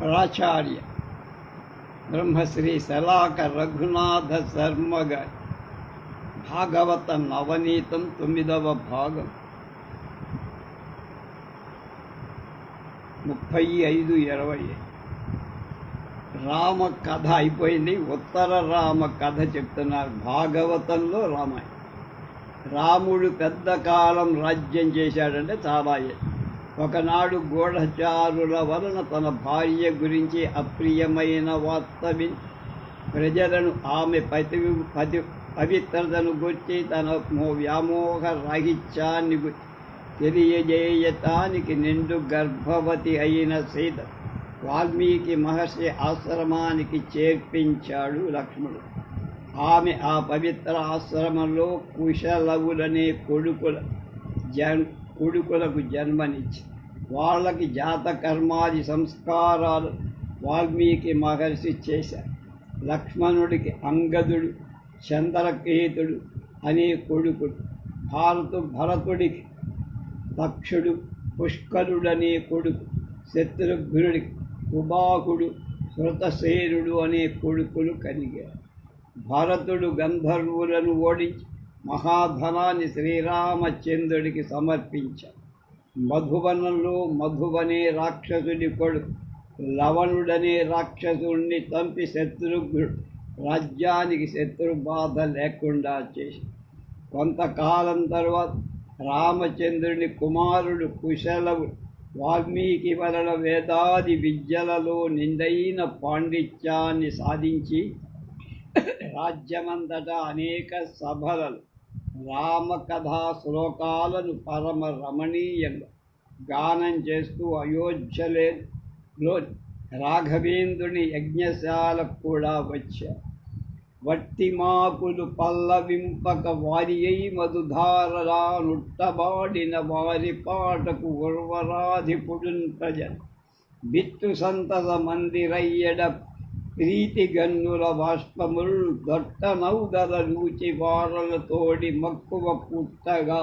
ప్రాచార్య బ్రహ్మశ్రీ శలాక రఘునాథ శర్మ భాగవత నవనీతం తొమ్మిదవ భాగం ముప్పై ఐదు ఇరవై రామ కథ అయిపోయింది ఉత్తర రామ కథ చెప్తున్నారు. భాగవతంలో రామాయణం రాముడు పెద్ద కాలం రాజ్యం చేశాడంటే చాలా ఒకనాడు గూఢచారుల వలన తన భార్య గురించి అప్రియమైన వార్త ప్రజలను ఆమె పతి పతి పవిత్రతను గుర్చి తన వ్యామోహ రాహిత్యాన్ని తెలియజేయటానికి నిండు గర్భవతి అయిన సీత వాల్మీకి మహర్షి ఆశ్రమానికి చేర్పించాడు లక్ష్మణుడు. ఆమె ఆ పవిత్ర ఆశ్రమంలో కుశలవులనే కొడుకుల జన్ కొడుకులకు జన్మనిచ్చి వాళ్ళకి జాతకర్మాది సంస్కారాలు వాల్మీకి మహర్షి చేశారు. లక్ష్మణుడికి అంగదుడు చంద్రకేతుడు అనే కొడుకుడు భారత భరతుడికి దక్షుడు పుష్కరుడనే కొడుకు శత్రుఘ్నుడికి కుబాకుడు శృతసేనుడు అనే కొడుకులు కలిగారు. భరతుడు గంధర్వులను ఓడించి మహాధనాన్ని శ్రీరామచంద్రుడికి సమర్పించ. మధువనంలో మధువనే రాక్షసుడి కొడుకు లవణుడనే రాక్షసుణ్ణి తంపి శత్రుఘ్నుడు రాజ్యానికి శత్రు బాధ లేకుండా చేసి. కొంతకాలం తర్వాత రామచంద్రుని కుమారుడు కుశలవు వాల్మీకి వలన వేదాది విద్యలలో నిండైన పాండిత్యాన్ని సాధించి రాజ్యమంతటా అనేక సభలలో రామకథా శ్లోకాలను పరమ రమణీయంగా గానం చేస్తూ అయోధ్యలో రాఘవేంద్రుని యజ్ఞశాలకు కూడా వచ్చారు. వట్టిమాకులు పల్లవింపక వారి అయి మధుధారలా వారి పాటకు ఉర్వరాధిపుడున్ ప్రజలు. బిత్తు సంతత మందిరయ్యడ ప్రీతి గన్నుల బాష్పముల్ దొట్ట నౌదల వారలతోడి మక్కువ పుట్టగా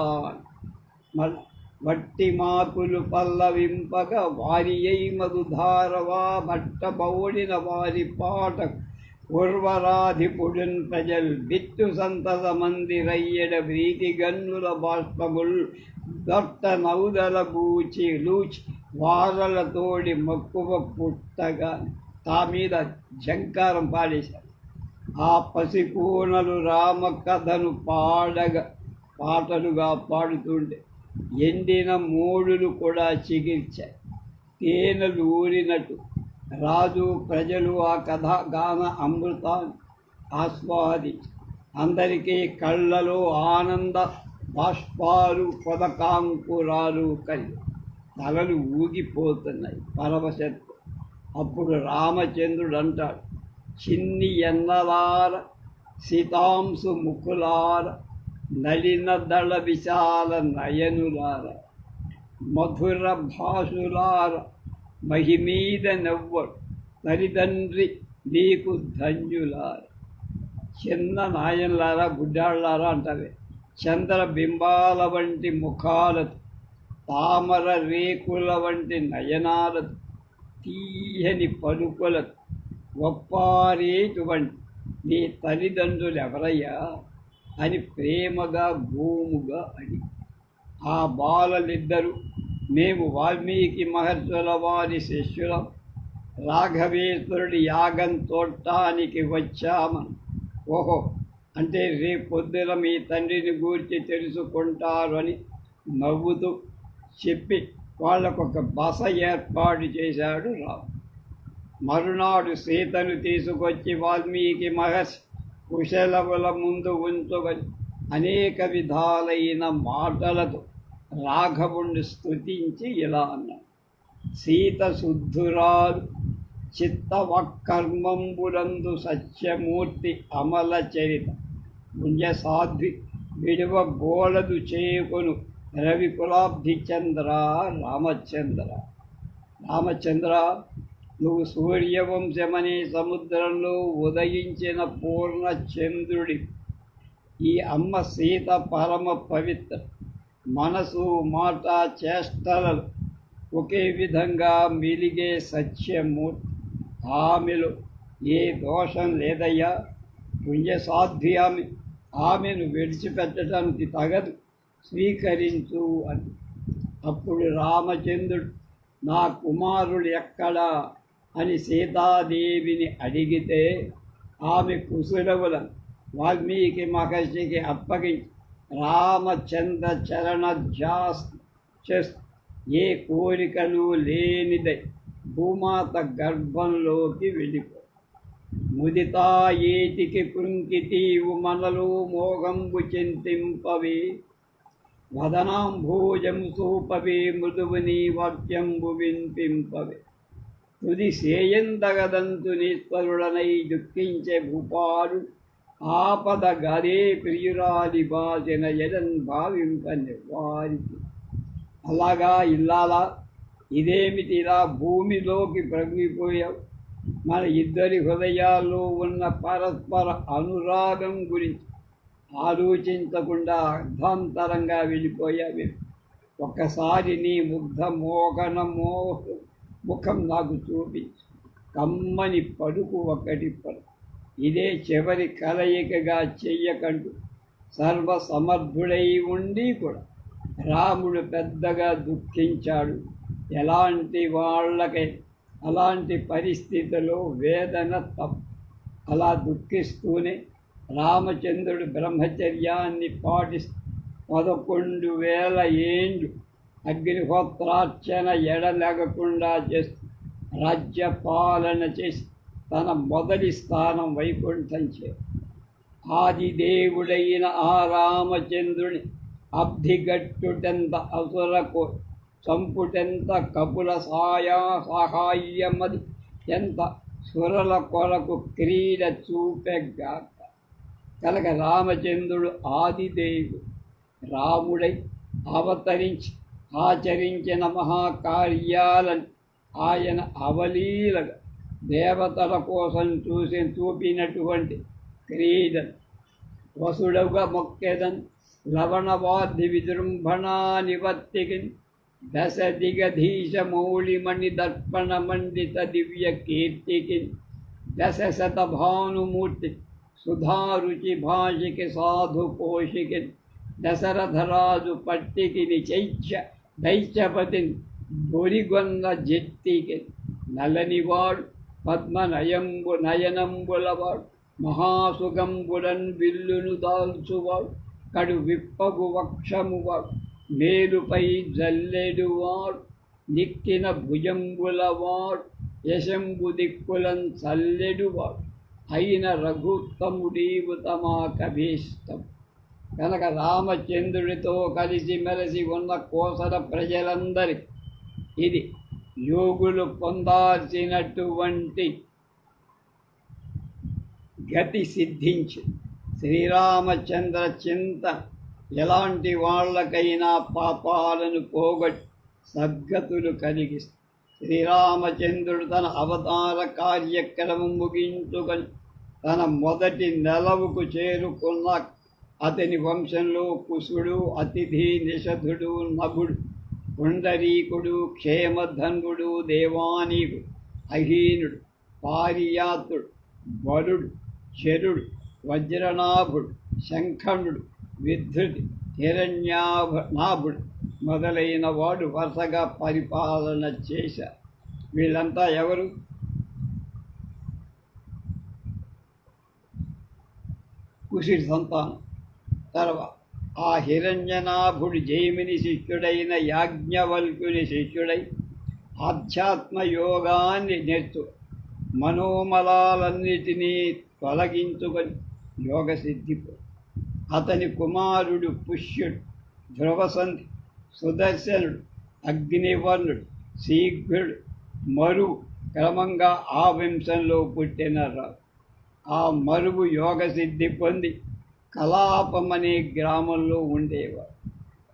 మట్టి మాకులు పల్లవింపక వారి అయి మధుధారవా మట్ట బౌడిన వారి పాట ఉర్వరాధిపుడున్ ప్రజల్ బిత్తు సంతత మందిరయ్యడ ప్రీతి గన్నుల బాష్పముల్ దొట్ట నౌదల బూచి లూచి వారల తోడి మక్కువ పుట్టగా తా మీద జంకారం పాడేశారు. ఆ పసికూనలు రామ కథను పాడగా పాటలుగా పాడుతుంటే ఎండిన మూడులు కూడా చిగిర్చాయి. తేనెలు ఊరినట్టు. రాజు ప్రజలు ఆ కథ గాన అమృతాన్ని ఆస్వాదించి అందరికీ కళ్ళలో ఆనంద బాష్పాలు పదకాంకురాలు కలిగి తలలు ఊగిపోతున్నాయి. పరవశత్తు అప్పుడు రామచంద్రుడు అంటాడు చిన్ని ఎన్నలార సీతాంశు ముఖులార నలిన దళ విశాల నయనులార మధుర భాషులార మహిమీద నవ్వడు తల్లిదండ్రి నీకు ధన్యులార. చిన్న నాయన్లారా బుడ్డాళ్ళారా అంటారే చంద్రబింబాల వంటి ముఖాలతో తామర రేకుల వంటి నయనాలతో తీయని పలుకుల గొప్పారేటువంటి నీ తల్లిదండ్రులు ఎవరయ్యా అని ప్రేమగా గోముగా అడి. ఆ బాలలిద్దరూ మేము వాల్మీకి మహర్షుల వారి శిష్యులం రాఘవేశ్వరుడి యాగం తోటానికి వచ్చామని. ఓహో అంటే రేపొద్దున మీ తండ్రిని గూర్చి తెలుసుకుంటారు అని నవ్వుతూ చెప్పి వాళ్ళకొక బస ఏర్పాటు చేశాడు రాము మరునాడు సీతను తీసుకొచ్చి వాల్మీకి మహర్షి కుశలవుల ముందు ఉంచుకొని అనేక విధాలైన మాటలతో రాఘవుణ్ణి స్తుతించి ఇలా అన్నాడు. సీత శుద్ధురాలు చిత్తవకర్మంబులందు సత్యమూర్తి అమల చరిత. పుణ్య సాధ్వి విడువ బోలదు చేకొను. రవికులాబ్ధి చంద్ర రామచంద్ర రామచంద్ర నువ్వు సూర్యవంశమనే సముద్రంలో ఉదయించిన పూర్ణ చంద్రుడి ఈ అమ్మ సీత పరమ పవిత్ర. మనసు మాట చేష్టలు ఒకే విధంగా మిలిగే సత్యమూర్తి. ఆమెలో ఏ దోషం లేదయ్యా. పుణ్యసాధ్వి ఆమె ఆమెను విడిచిపెట్టడానికి తగదు. స్వీకరించు అని. అప్పుడు రామచంద్రుడు నా కుమారుడు ఎక్కడా? అని సీతాదేవిని అడిగితే ఆమె కుశలవులను వాల్మీకి మహర్షికి అప్పగించి. రామచంద్ర చరణ జాస్ ఏ కోరికలు లేనిదై భూమాత గర్భంలోకి వెళ్ళిపో. ముదితా ఏటికి కృంకితీవు మనలో మోగంబు చింతింపవి వదనాంభోజం సూపవే మృదువుని వాక్యంబు వినిపింపవే తుది సేయందగదంతు నిస్వరుడనై దుఃఖించే భూపాలు ఆపద గదే ప్రియురాలి బాసిన జగన్ భావింపని వారికి అలాగా ఇల్లాలా ఇదేమిటి ఇలా భూమిలోకి ప్రగిపోయావు మన ఇద్దరి హృదయాల్లో ఉన్న పరస్పర అనురాగం గురించి ఆలోచించకుండా అర్ధాంతరంగా వెళ్ళిపోయావి. ఒక్కసారి నీ ముగ్ధ మోగన ముఖం నాకు చూపించు. కమ్మని పడుకు ఒకటి పడు. ఇదే చివరి కలయికగా చెయ్యకంటూ సర్వసమర్థుడై ఉండి కూడా రాముడు పెద్దగా దుఃఖించాడు. ఎలాంటి వాళ్ళకై అలాంటి పరిస్థితిలో వేదన తప్పు. అలా దుఃఖిస్తూనే రామచంద్రుడు బ్రహ్మచర్యాన్ని పాటిస్తూ పదకొండు వేల ఏండ్లు అగ్నిహోత్రార్చన ఎడలేకుండా చేస్తూ రాజ్యపాలన చేసి తన మొదటి స్థానం వైకుంఠం చే ఆదిదేవుడైన ఆ రామచంద్రుని అబ్ధిగట్టుటెంత అసురకు చంపుటెంత కపుల సాయా సహాయమది ఎంత సురల కొరకు క్రీడ చూపెగ్గా కనుక రామచంద్రుడు ఆదిదేవుడు రాముడై అవతరించి ఆచరించిన మహాకార్యాలను ఆయన అవలీలగా దేవతల కోసం చూసి చూపినటువంటి క్రీడను వసుడవుగా మొక్కెదన్ లవణవాది విజృంభణా నివర్తికి దశ దిగధీశ మౌళిమణి దర్పణ మండిత దివ్య కీర్తికి దశ శతభానుమూర్తి సుధారుచి భాషికి సాధు పోషికి దశరథరాజు పట్టికిని చైత్య దైత్యపతి బొరిగొంద జెత్తికి నలనివాడు పద్మనయంబు నయనంబులవాడు మహాసుగంబుడన్ విల్లును దాల్చువాడు కడు విప్పగు వక్షమువాడు మేలుపై జల్లెడువాడు నిక్కిన భుజంబులవాడు యశంబు దిక్కులం చల్లెడువాడు. అయిన రఘుత్తముడీవు తమా కభీష్టం కనుక రామచంద్రుడితో కలిసి మెలిసి ఉన్న కోసల ప్రజలందరి ఇది యోగులు పొందాల్సినటువంటి గతి సిద్ధించి శ్రీరామచంద్ర చింత ఎలాంటి వాళ్ళకైనా పాపాలను పోగొట్టి సద్గతులు కలిగిస్తుంది శ్రీరామచంద్రుడు తన అవతార కార్యక్రమం ముగించుకొని తన మొదటి నెలవుకు చేరుకున్న అతని వంశంలో కుశుడు అతిథి నిషధుడు నభుడు పుండరీకుడు క్షేమధన్వుడు దేవానీకుడు అహీనుడు పారియాతుడు బలుడు చరుడు వజ్రనాభుడు శంఖనుడు విధృతి హిరణ్యాభ నాభుడు మొదలైన వాడు వరుసగా పరిపాలన చేశారు వీళ్ళంతా ఎవరు? కుశిడి సంతానం. తర్వాత ఆ హిరణ్యనాభుడు జైమిని శిష్యుడైన యాజ్ఞవల్కుని శిష్యుడై ఆధ్యాత్మ యోగాన్ని నేర్చు. మనోమలాలన్నిటినీ తొలగించుకొని యోగ సిద్ధిపో అతని కుమారుడు పుష్యుడు. ధ్రువసంధి. సుదర్శనుడు అగ్నివర్ణుడు శీఘ్రుడు మరువు క్రమంగా ఆ వంశంలో పుట్టిన రావు ఆ మరువు యోగ సిద్ధి పొంది కలాపమనే గ్రామంలో ఉండేవారు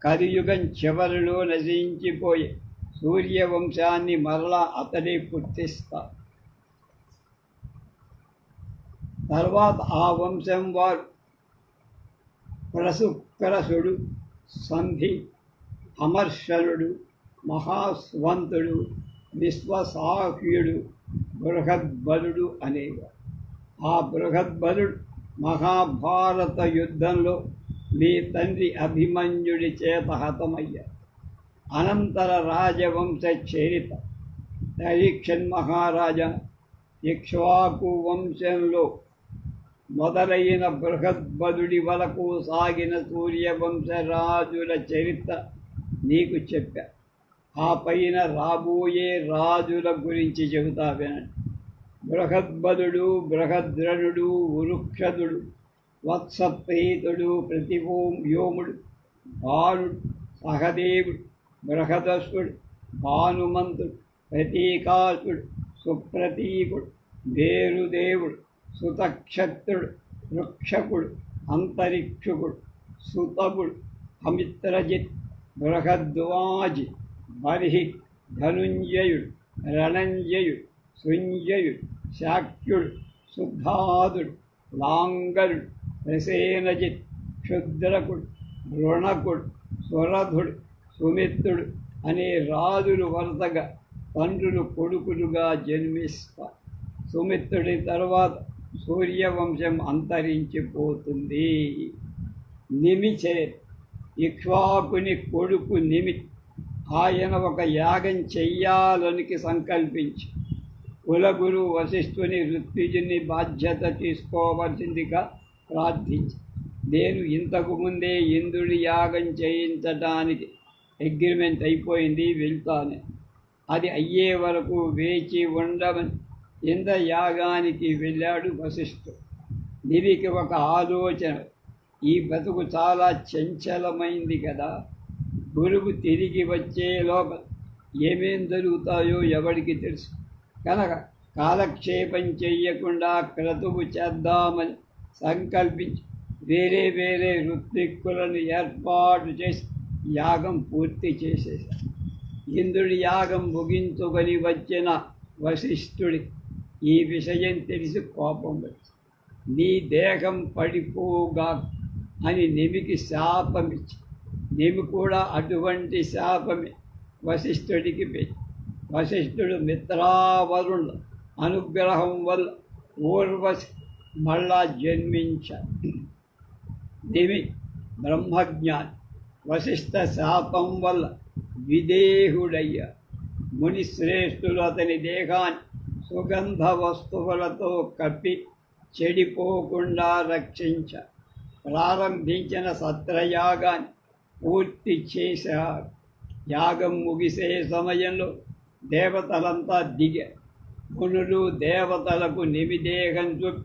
కలియుగం చివరిలో నశించిపోయి సూర్యవంశాన్ని మరలా అతడే పుట్టిస్తారు తర్వాత ఆ వంశం వారు ప్రసుక్రసుడు సంధి అమర్షలుడు మహాస్వంతుడు విశ్వసాహ్యుడు బృహద్బలుడు అనేవారు ఆ బృహద్బలుడు మహాభారత యుద్ధంలో మీ తండ్రి అభిమన్యుడి చేత హతమయ్యారు అనంతర రాజవంశ చరిత దరీక్షన్ మహారాజా ఇక్ష్వాకు వంశంలో మొదలైన బృహద్బలుడి వరకు సాగిన సూర్యవంశరాజుల చరిత్ర నీకు చెప్పా. ఆ పైన రాబోయే రాజుల గురించి చెబుతా వినండి. బృహద్బలుడు బృహద్రణుడు వృక్షదుడు వత్సప్రీతుడు ప్రతిభూం వ్యోముడు భానుడు సహదేవుడు బృహదస్సుడు భానుమంతుడు ప్రతీకాసుడు సుప్రతీకుడు వేరుదేవుడు సుతక్షత్రుడు వృక్షకుడు అంతరిక్షకుడు సుతపుడు అమిత్రజిత్ బృహద్వాజి బర్హి ధనుంజయుడు రణంజయుడు శృంజయుడు శాక్యుడు శుద్ధాదుడు లాంగరుడు ప్రసేనజిత్ క్షుద్రకుడు రుణకుడు సురధుడు సుమిత్రుడు అనే రాజులు వరుసగా తండ్రులు కొడుకులుగా జన్మిస్తారు సుమిత్రుడి తర్వాత సూర్యవంశం అంతరించిపోతుంది. నిమిచేత్ ఇక్ష్వాకుని కొడుకు నిమి ఆయన ఒక యాగం చెయ్యాలనికి సంకల్పించి కులగురు వశిష్ఠుని ఋత్విజుని బాధ్యత తీసుకోవలసిందిగా ప్రార్థించి నేను ఇంతకు ముందే ఇంద్రుడి యాగం చేయించడానికి అగ్రిమెంట్ అయిపోయింది వెళ్తాను. అది అయ్యే వరకు వేచి ఉండమని ఇంద్ర యాగానికి వెళ్ళాడు వశిష్ఠుడు. నివికి ఒక ఆలోచన ఈ బతుకు చాలా చంచలమైంది కదా. గురువు తిరిగి వచ్చే లోపల ఏమేం జరుగుతాయో ఎవరికి తెలుసు. కనుక కాలక్షేపం చెయ్యకుండా క్రతువు చేద్దామని సంకల్పించి వేరే వేరే ఋత్విక్కులను ఏర్పాటు చేసి యాగం పూర్తి చేసేశారు ఇంద్రుడి యాగం ముగించుకొని వచ్చిన వశిష్ఠుడి ఈ విషయం తెలిసి కోపం వచ్చి నీ దేహం పడిపోగా అని నిమికి శాపమిచ్చి నిమి కూడా అటువంటి శాపమే. వశిష్ఠుడికి వశిష్ఠుడు మిత్రావరుణ అనుగ్రహం వల్ల ఊర్వశి మళ్ళా జన్మించ నిమి బ్రహ్మజ్ఞాని. వశిష్ఠ శాపం వల్ల విదేహుడయ్య. మునిశ్రేష్ఠులు అతని దేహాన్ని సుగంధ వస్తువులతో కప్పి చెడిపోకుండా రక్షించారు ప్రారంభించిన సత్రయాగాన్ని పూర్తి చేశారు యాగం ముగిసే సమయంలో దేవతలంతా దిగ మునులు దేవతలకు నిమిదేహం చూపి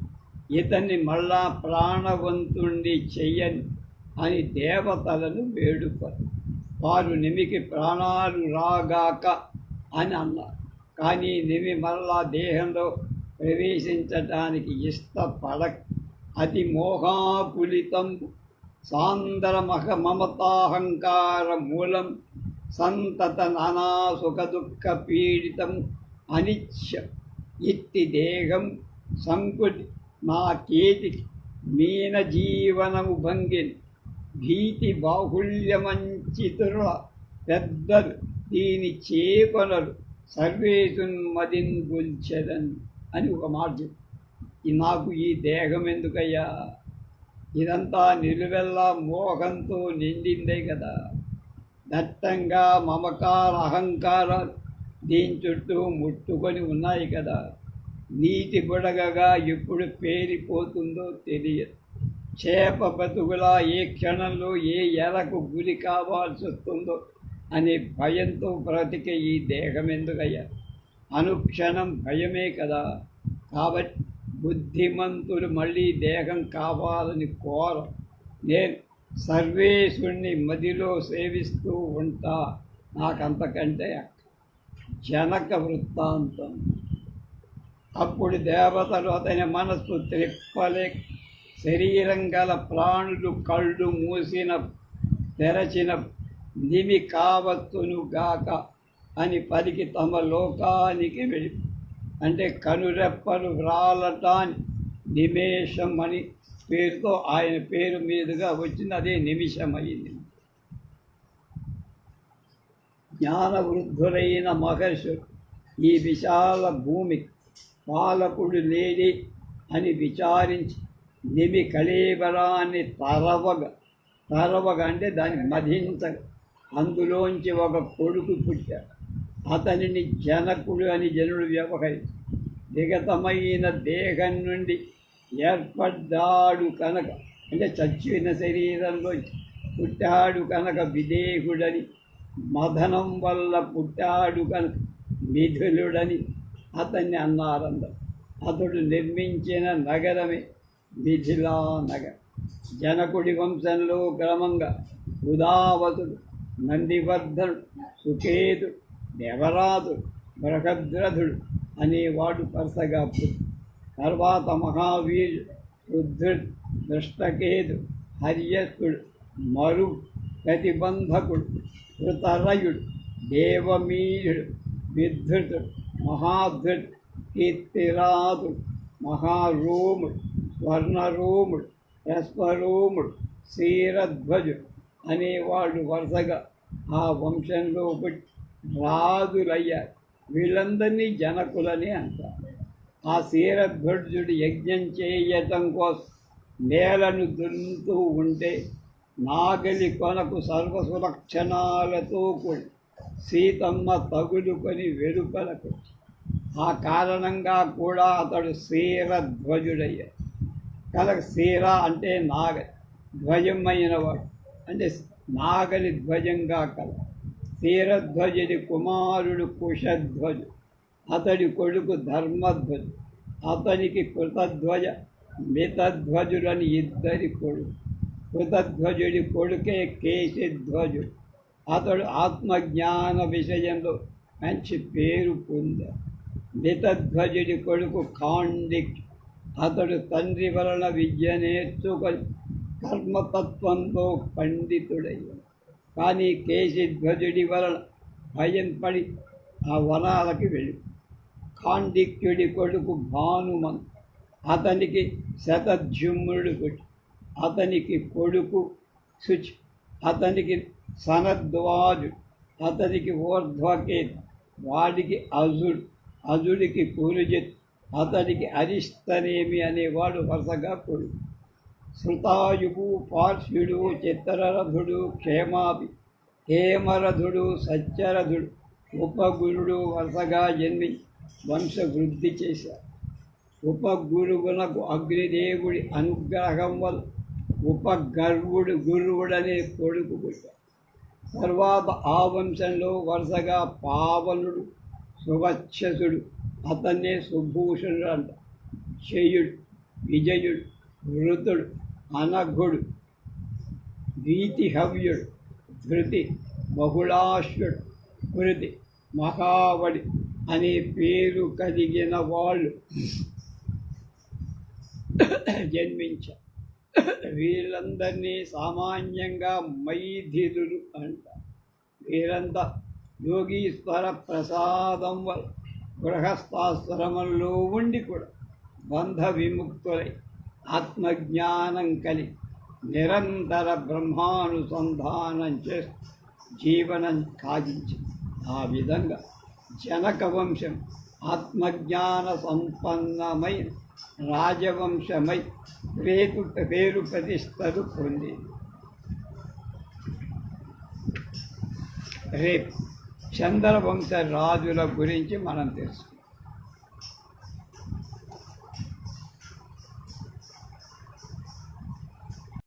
ఇతన్ని మళ్ళా ప్రాణవంతుణ్ణి చెయ్యని అని దేవతలను వేడుకరు వారు నిమికి ప్రాణాలు రాగాక అని అన్నారు. కానీ నిమి మరలా దేహంలో ప్రవేశించటానికి ఇష్టపడక అతి మోహాకులితం సాందరమహ మమతాహంకార మూలం సంతత నానా సుఖ దుఃఖ పీడితం అనిత్య ఇత్తి దేహం సంకుటి నా మీన జీవనము భంగిని భీతి బాహుల్యమంచితుల పెద్దలు దీని చేపనలు సర్వేసున్ మదిన్ గుల్చెదన్ అని ఒక మాట నాకు ఈ దేహం ఎందుకయ్యా? ఇదంతా నిలువెల్లా మోహంతో నిండిందే కదా. దట్టంగా మమకార అహంకారాలు దీని చుట్టూ ముట్టుకొని ఉన్నాయి కదా. నీటి బుడగగా ఎప్పుడు పేరిపోతుందో తెలియదు. చేప బతుకులా ఏ క్షణంలో ఏ ఎలకు గురి కావాల్సి వస్తుందో అనే భయంతో బ్రతికే ఈ దేహం ఎందుకయ్యా? అనుక్షణం భయమే కదా. కాబట్టి బుద్ధిమంతులు మళ్ళీ దేహం కావాలని కోర. నేను సర్వేశ్వరుణ్ణి మదిలో సేవిస్తూ ఉంటా. నాకంతకంటే జనక వృత్తాంతం. అప్పుడు దేవతలు అతని మనస్సు త్రిప్పలే. శరీరం గల ప్రాణులు కళ్ళు మూసిన తెరచిన నిమి కావచ్చును గాక అని పలికి తమ లోకానికి వెళ్ళి అంటే కనురెప్పలు రాలటాన్ నిమేషం అని పేరుతో ఆయన పేరు మీదుగా వచ్చింది. అదే నిమిషం అయింది జ్ఞానవృద్ధులైన మహర్షులు ఈ విశాల భూమి పాలకుడు లేడి అని విచారించి నిమి కళేబరాన్ని తరవగ తరవగ అంటే దాన్ని మధించ అందులోంచి ఒక కొడుకు పుట్టాడు. అతనిని జనకుడు అని జనుడు వ్యవహరి విగతమైన దేహం నుండి ఏర్పడ్డాడు కనుక అంటే చచ్చిన శరీరంలో పుట్టాడు కనుక విదేహుడని మదనం వల్ల పుట్టాడు కనుక మిథులుడని అతన్ని అన్నారందరు. అతడు నిర్మించిన నగరమే మిథిలా నగరం. జనకుడి వంశంలో క్రమంగా ఉదావతుడు నందివర్ధనుడు సుకేతు దేవరాజు బృహద్రథుడు అనేవాడు వరుసగా తర్వాత మహావీరుడు రుద్రుడు దృష్టకేతు హర్యస్కుడు మరు ప్రతిబంధకుడు కృతరయుడు దేవమీయుడు విధృతుడు మహాధృడు కీర్తిరాజుడు మహారోముడు స్వర్ణరోముడు రస్వరోముడు క్షీరధ్వజుడు అనేవాడు వరుసగా ఆ వంశంలో పుట్టి రాజులయ్యారు. వీళ్ళందరినీ జనకులని అంటారు. ఆ క్షీరధ్వజుడు యజ్ఞం చేయటం కోసం నేలను దున్నుతూ ఉంటే నాగలి కొనకు సర్వసులక్షణాలతో కూడి సీతమ్మ తగులుకొని వెలుపలకు ఆ కారణంగా కూడా అతడు క్షీరధ్వజుడయ్యాడు కనుక క్షీర అంటే నాగ ధ్వజమైనవాడు అంటే నాగలి ధ్వజంగా కల క్షీరధ్వజుడి కుమారుడు కుశధ్వజు. అతడి కొడుకు ధర్మధ్వజు. అతనికి కృతధ్వజ మితధ్వజులని ఇద్దరి కొడుకు. కృతధ్వజుడి కొడుకే కేశధ్వజు. అతడు ఆత్మజ్ఞాన విషయంలో మంచి పేరు పొందాడు మితధ్వజుడి కొడుకు ఖాండిక్ అతడు తండ్రి వలన విద్య నేర్చుకొని కర్మతత్వంలో పండితుడయ్యాడు. కానీ కేశధ్వజుడి వలన భయం పడి ఆ వనాలకి వెళ్ళి. కాండిక్యుడి కొడుకు భానుమన్ అతనికి శతజుమ్ముడు పుట్టి. అతనికి కొడుకు శుచి. అతనికి సనద్వాజు. అతనికి ఊర్ధ్వకేతు. వాడికి అజుడు. అజుడికి కురుజిత్ అతనికి అరిష్టనేమి అనేవాడు వరుసగా కొడుకు. శృతాయువు పార్శ్వుడు చిత్రరథుడు క్షేమాభి హేమరథుడు సత్యరథుడు ఉపగురుడు వరుసగా జన్మి వంశవృద్ధి చేశారు. ఉపగురువునకు అగ్నిదేవుడి అనుగ్రహం వల్ల ఉపగర్వుడు గురువుడనే కొడుకు పుట్టాడు. తర్వాత ఆ వంశంలో వరుసగా పావనుడు సువచ్చసుడు అతన్నే సుభూషణుడు అంట శయుడు విజయుడు వృతుడు అనఘుడు వీతిహవ్యుడు ధృతి బహుళాశ్వుడు కృతి మహావడి అనే పేరు కలిగిన వాళ్ళు జన్మించారు వీళ్ళందరినీ సామాన్యంగా మైథిలులు అంటారు. వీరంతా యోగీశ్వర ప్రసాదం వల్ల గృహస్థాశ్రమంలో ఉండి కూడా బంధ విముక్తులై ఆత్మజ్ఞానం కలిగి నిరంతర బ్రహ్మానుసంధానం చేస్తూ జీవనం సాగించింది. ఆ విధంగా జనక వంశం ఆత్మజ్ఞాన సంపన్నమై రాజవంశమై పేరు పేరు ప్రతిష్టలు పొందింది. రేపు చంద్రవంశ రాజుల గురించి మనం తెలుసుకుందాం.